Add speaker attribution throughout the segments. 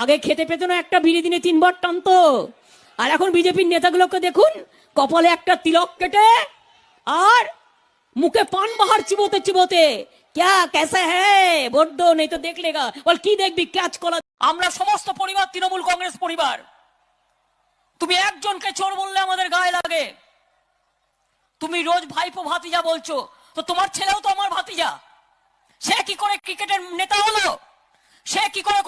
Speaker 1: আগে খেতে পেত না একটা বিড়ি দিনে তিনবার টানত। আর এখন বিজেপির নেতাগুলোকে দেখুন, কপালে একটা তিলক কেটে, আর মুখে পান বাহার চিবোতে চিবোতে, ক্যা কেসে হ্যাঁ নেই তো বল, কি দেখবি, ক্যাচ কলা? আমরা সমস্ত পরিবার তৃণমূল কংগ্রেস পরিবার। তুমি একজনকে চোর বললে আমাদের গায়ে লাগে। তুমি রোজ ভাইপো ভাতিজা বলছো, তো তোমার ছেলেও তো আমার ভাতিজা। সে কি করে ক্রিকেটের নেতা হলো? সে কি করে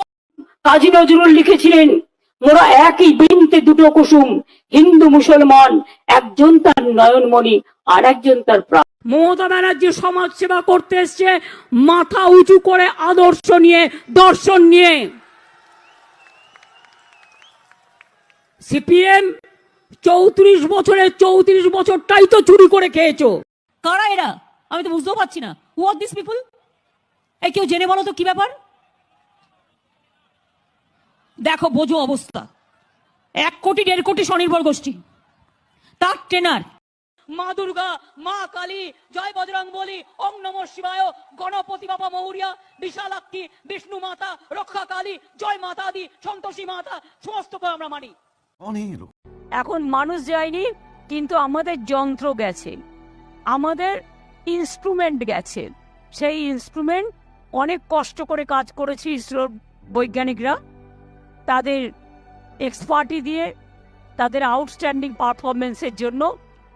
Speaker 2: কাজী নজরুল লিখেছিলেন মোরা একই বিনতে দুটো কুসুম হিন্দু মুসলমান একজন তার নয়নমণি আর একজন তার প্রাণ মমতা ব্যানার্জি সমাজ সেবা করতে এসছে মাথা উঁচু করে আদর্শ নিয়ে দর্শন নিয়ে। সিপিএম চৌত্রিশ বছরে চৌত্রিশ বছরটাই তো চুরি করে খেয়েছো।
Speaker 1: কারা এরা? আমি তো বুঝতেও পারছি না। হু আর দিস পিপল এই কেউ জেনে বলো তো কি ব্যাপার? দেখো বোঝো অবস্থা। এক কোটি দেড় কোটি স্বনির্ভর গোষ্ঠী। তার ট্রেনার মা দুর্গা মা কালী জয় বজরং বলি ওম নম শিবায় গণপতি বাবা মৌরিয়া বিশালাক্ষী বিষ্ণু মাতা রক্ষা কালী জয় মাতা দি সন্তোষী মাতা সমস্ত আমরা মানি।
Speaker 2: এখন মানুষ যায়নি কিন্তু আমাদের যন্ত্র গেছে। আমাদের ইনস্ট্রুমেন্ট গেছে। সেই ইনস্ট্রুমেন্ট অনেক কষ্ট করে কাজ করেছে ইসরোর বৈজ্ঞানিকরা। তাদের এক্সপার্টি দিয়ে তাদের আউটস্ট্যান্ডিং পারফরমেন্সের জন্য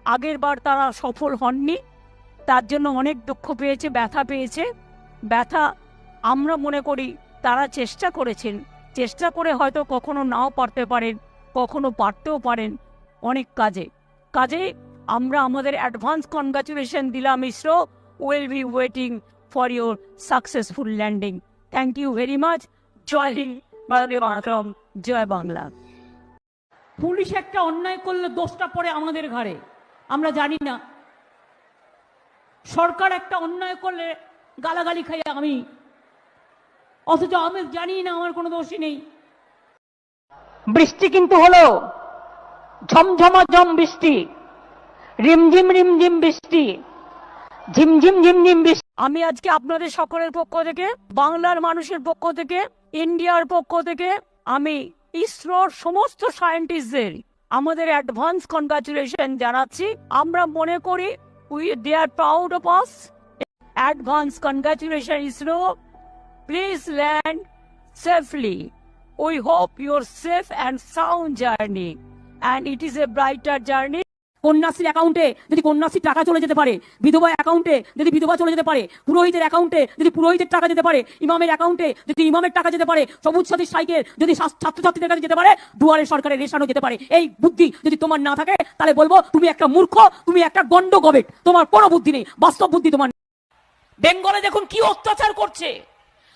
Speaker 2: আগের বার তারা সফল হননি। তার জন্য অনেক দুঃখ পেয়েছে, ব্যথা পেয়েছে। ব্যথা আমরা মনে করি তারা চেষ্টা করেছেন। চেষ্টা করে হয়তো কখনো নাও পারতে পারেন, কখনো পারতেও পারেন অনেক কাজে। কাজে আমরা আমাদের অ্যাডভান্স কনগ্রাচুলেশন দিলাম ISRO will be waiting for your successful landing thank you very much জয় বন্দে মাতরম জয় বাংলা।
Speaker 1: পুলিশ একটা অন্যায় করলে দোষটা পড়ে আমাদের ঘাড়ে। আমরা জানি না। সরকার একটা অন্যায় করলে গালাগালি খাই আমি। অথচ আমি জানি না আমার কোনো দোষই নেই।
Speaker 2: বৃষ্টি কিন্তু হলো ঝমঝমা জম বৃষ্টি। রিমঝিম রিমঝিম বৃষ্টি। ঝিমঝিম ঝিমঝিম বৃষ্টি। আমি আজকে আপনাদের সকলের পক্ষ থেকে, বাংলার মানুষের পক্ষ থেকে, ইন্ডিয়ার পক্ষ থেকে, আমি ইসরোর সমস্ত সায়েন্টিস্টদের আমাদের অ্যাডভান্স কনগ্রাচুলেশন জানাচ্ছি। আমরা মনে করি we, they are proud of us. Advance congratulation ISRO, please land safely. We hope your safe and sound journey, and it is a brighter journey.
Speaker 1: কন্যাশ্রীর অ্যাকাউন্টে যদি কন্যাশ্রীর টাকা চলে যেতে পারে বিধবা অ্যাকাউন্টে যদি বিধবা চলে যেতে পারে, পুরোহিতের অ্যাকাউন্টে যদি পুরোহিতের টাকা যেতে পারে, ইমামের অ্যাকাউন্টে যদি ইমামের টাকা যেতে পারে, সবুজ সাথী সাইকেল যদি ছাত্র- ছাত্রছাত্রীদের কাছে যেতে পারে, দুয়ারে সরকারের রেশানো যেতে পারে। এই বুদ্ধি যদি তোমার না থাকে, তাহলে বলব তুমি একটা মূর্খ, তুমি একটা গন্ড গবেট তোমার কোনো বুদ্ধি নেই, বাস্তব বুদ্ধি তোমার বেঙ্গলে দেখুন কি অত্যাচার করছে।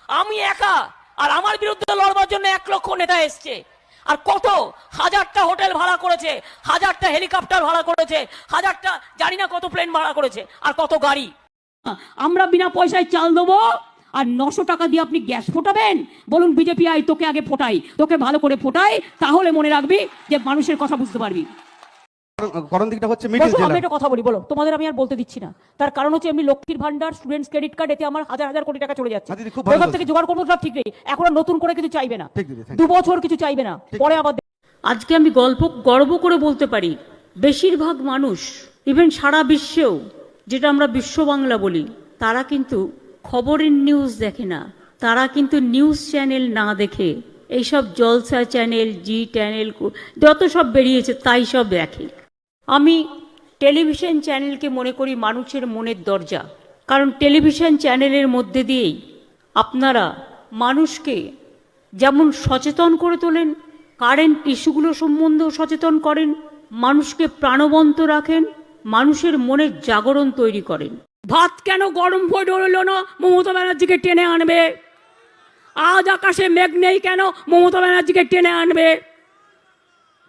Speaker 1: আমি একা, আর আমার বিরুদ্ধে লড়বার জন্য এক লক্ষ নেতা এসছে। আর কত? হাজারটা হোটেল ভাড়া করেছে, হাজারটা হেলিকপ্টার ভাড়া করেছে, হাজারটা, জানি না কত প্লেন ভাড়া করেছে, আর কত গাড়ি। আমরা বিনা পয়সায় চাল দেবো, আর নশো টাকা দিয়ে আপনি গ্যাস ফোটাবেন? বলুন, বিজেপি আই, তোকে আগে ফোটাই, তোকে ভালো করে ফোটাই, তাহলে মনে রাখবি যে মানুষের কথা বুঝতে পারবি।
Speaker 3: করণ দিকটা হচ্ছে মিডিল
Speaker 1: বসো, আমি একটা কথা বলি বলো। তোমাদের আমি আর বলতে দিচ্ছি না। তার কারণ হচ্ছে এমনি লক্ষ্মীর ভান্ডার স্টুডেন্টস ক্রেডিট কার্ড এতে আমার হাজার হাজার কোটি টাকা চলে যাচ্ছে।
Speaker 3: দিদি, খুব ভালো
Speaker 1: থেকে জোগাড় করব সব ঠিক নেই। এখন আর নতুন করে কিছু চাইবে না।
Speaker 3: ঠিক দিদি,
Speaker 1: দু বছর কিছু চাইবে না। পরে আবার
Speaker 2: আজকে আমি গল্প গর্ব করে বলতে পারি বেশিরভাগ মানুষ ইভেন সারা বিশ্বেও যেটা আমরা বিশ্ব বাংলা বলি তারা কিন্তু খবরের নিউজ দেখে না। তারা কিন্তু নিউজ চ্যানেল না দেখে এইসব জলসা চ্যানেল জি চ্যানেল যত সব বেরিয়েছে তাই সব দেখে। আমি টেলিভিশন চ্যানেলকে মনে করি মানুষের মনের দরজা। কারণ টেলিভিশন চ্যানেলের মধ্যে দিয়েই আপনারা মানুষকে যেমন সচেতন করে তোলেন, কারেন্ট ইস্যুগুলো সম্বন্ধেও সচেতন করেন, মানুষকে প্রাণবন্ত রাখেন, মানুষের মনের জাগরণ তৈরি করেন। ভাত কেন গরম হয়ে ডরল না? মমতা ব্যানার্জিকে টেনে আনবে। আজ আকাশে মেঘ নেই কেন? মমতা ব্যানার্জিকে টেনে আনবে।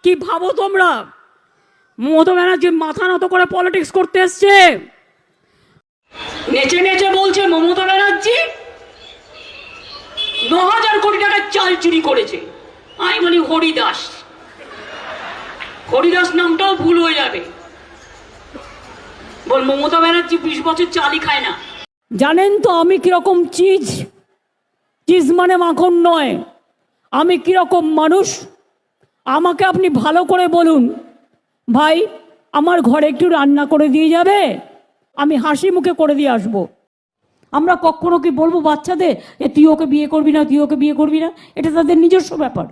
Speaker 2: কি ভাবো তোমরা? মমতা ব্যানার্জি মাথা নত করে পলিটিক্স করতে এসছে। নেচে নেচে বলছে মমতা ব্যানার্জি ন হাজার কোটি টাকার চাল চুরি করেছে। আমি বলি হরিদাস। হরিদাস নামটাও ভুল হয়ে যাবে। বল মমতা ব্যানার্জি বিশ বছর চালই খায় না। জানেন তো আমি কীরকম চিজ? চিজ মানে মাখন নয়। আমি কীরকম মানুষ? আমাকে আপনি ভালো করে বলুন। ভাই, আমার ঘরে একটু রান্না করে দিয়ে যাবে? আমি হাসি মুখে করে দিয়ে আসব। আমরা কখনো কি বলব, বাচ্চাদের যে তুই ওকে বিয়ে করবি না, তুই ওকে বিয়ে করবি না? এটা তাদের নিজস্ব ব্যাপার।